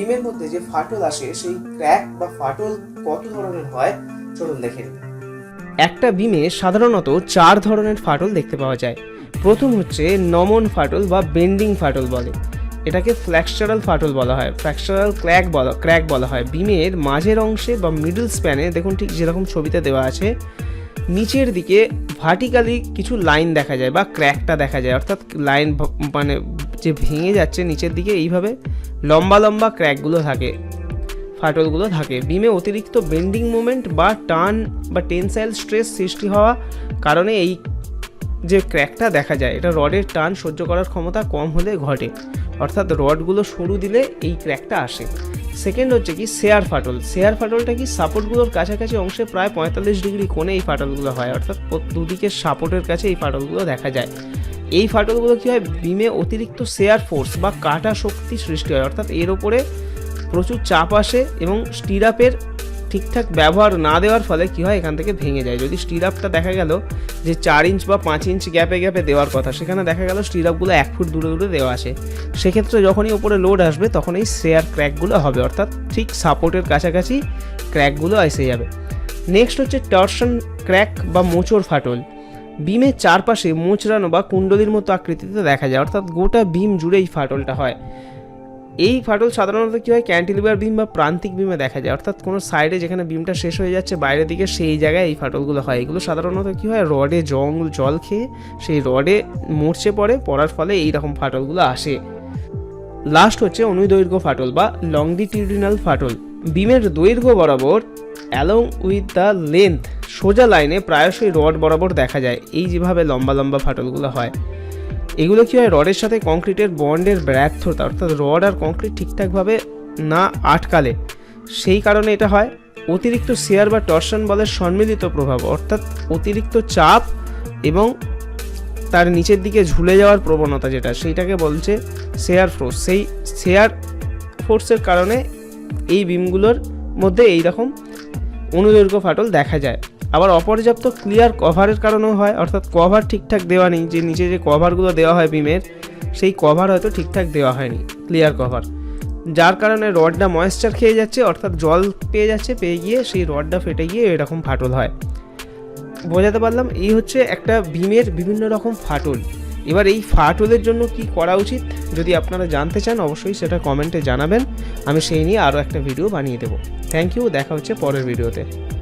বিমের মধ্যে যে ফাটল আসে, সেই ক্র্যাক বা ফাটল কত ধরনের হয়, চলুন দেখে একটা বিমে সাধারণত চার ধরনের ফাটল দেখতে পাওয়া যায়। প্রথম হচ্ছে নমন ফাটল বা বেন্ডিং ফাটল বলে। এটাকে ফ্ল্যাকচারাল ফাটল বলা হয় ফ্ল্যাক্সচারাল ক্র্যাক বলা ক্র্যাক বলা হয়। বিমের মাঝের অংশে বা মিডল স্প্যানে দেখুন ঠিক যেরকম ছবিতে দেওয়া আছে, নিচের দিকে ভার্টিক্যালি কিছু লাইন দেখা যায় বা ক্র্যাকটা দেখা যায়। অর্থাৎ লাইন মানে যে ভেঙে যাচ্ছে নিচের দিকে, এইভাবে লম্বা লম্বা ক্র্যাকগুলো থাকে, ফাটলগুলো থাকে। বিমে অতিরিক্ত বেন্ডিং মোমেন্ট বা টার্ন বা টেনসাইল স্ট্রেস সৃষ্টি হওয়া কারণে এই যে ক্র্যাকটা দেখা যায়, এটা রডের টান সহ্য করার ক্ষমতা কম হলে ঘটে। অর্থাৎ রডগুলো সরু দিলে এই ক্র্যাকটা আসে। সেকেন্ড হচ্ছে কি শেয়ার ফাটল। শেয়ার ফাটলটা কি সাপোর্টগুলোর কাছাকাছি অংশে প্রায় পঁয়তাল্লিশ ডিগ্রি কোণে এই ফাটলগুলো হয়। অর্থাৎ দুদিকের সাপোর্টের কাছে এই ফাটলগুলো দেখা যায়। এই ফাটলগুলো কী হয়? বিমে অতিরিক্ত শেয়ার ফোর্স বা কাটা শক্তি সৃষ্টি হয়। অর্থাৎ এর ওপরে প্রচুর চাপ আসে এবং স্টিরাপের ঠিকঠাক ব্যবহার না দেওয়ার ফলে কী হয়? এখান থেকে ভেঙে যায়। যদি স্টিরাপটা দেখা গেল যে চার ইঞ্চ বা পাঁচ ইঞ্চ গ্যাপে গ্যাপে দেওয়ার কথা, সেখানে দেখা গেল স্টিরাপগুলো এক ফুট দূরে দূরে দেওয়া আছে সেক্ষেত্রে যখনই ওপরে লোড আসবে, তখন এই শেয়ার ক্র্যাকগুলো হবে। অর্থাৎ ঠিক সাপোর্টের কাছাকাছি ক্র্যাকগুলো এসে যাবে। নেক্সট হচ্ছে টর্শন ক্র্যাক বা মোচড় ফাটল। বিমের চারপাশে মোচড়ানো বা কুণ্ডলির মতো আকৃতিতে দেখা যায়, অর্থাৎ গোটা বিম জুড়ে এই ফাটলটা হয়। এই ফাটল সাধারণত কী হয়, ক্যান্টিলিভার বিম বা প্রান্তিক বিমে দেখা যায়, অর্থাৎ কোনো সাইডে যেখানে বিমটা শেষ হয়ে যাচ্ছে, বাইরের দিকে সেই জায়গায় এই ফাটলগুলো হয়। এগুলো সাধারণত কী হয়, রডে জং জল খেয়ে সেই রডে মরছে পড়ে, পড়ার ফলে এই রকম ফাটলগুলো আসে। লাস্ট হচ্ছে অনুদৈর্ঘ্য ফাটল বা লংডিটিউডিনাল ফাটল। বিমের দৈর্ঘ্য বরাবর অ্যালং উইথ দ্য লেন্থ সোজা লাইনে প্রায়শই রড বরাবর দেখা যায়, এই যেভাবে লম্বা লম্বা ফাটলগুলো হয়। এগুলো কী হয়, রডের সাথে কংক্রিটের বন্ডের ব্যর্থতা, অর্থাৎ রড আর কংক্রিট ঠিকঠাকভাবে না আটকালে, সেই কারণে এটা হয়। অতিরিক্ত শেয়ার বা টর্শন বলের সম্মিলিত প্রভাব, অর্থাৎ অতিরিক্ত চাপ এবং তার নিচের দিকে ঝুলে যাওয়ার প্রবণতা যেটা, সেইটাকে বলছে শেয়ার ফোর্স। সেই শেয়ার ফোর্সের কারণে এই বিমগুলোর মধ্যে এই রকম অনুদৈর্ঘ্য ফাটল দেখা যায়। আবার অপর্যাপ্ত ক্লিয়ার কভারের কারণেও হয়, অর্থাৎ কভার ঠিকঠাক দেওয়া নেই, যে নিচে যে কভারগুলো দেওয়া হয় বিমের সেই কভার হয়তো ঠিকঠাক দেওয়া হয়নি ক্লিয়ার কভার যার কারণে রডটা ময়েশ্চার খেয়ে যাচ্ছে, অর্থাৎ জল পেয়ে যাচ্ছে, পেয়ে গিয়ে সেই রডটা ফেটে গিয়ে এরকম ফাটল হয়। বোঝাতে পারলাম, এই হচ্ছে একটা বিমের বিভিন্ন রকম ফাটল। এবার এই ফাটলের জন্য কি করা উচিত, যদি আপনারা জানতে চান, অবশ্যই সেটা কমেন্টে জানাবেন। আমি সেই নিয়ে আরও একটা ভিডিও বানিয়ে দেবো। থ্যাংক ইউ দেখা হচ্ছে পরের ভিডিওতে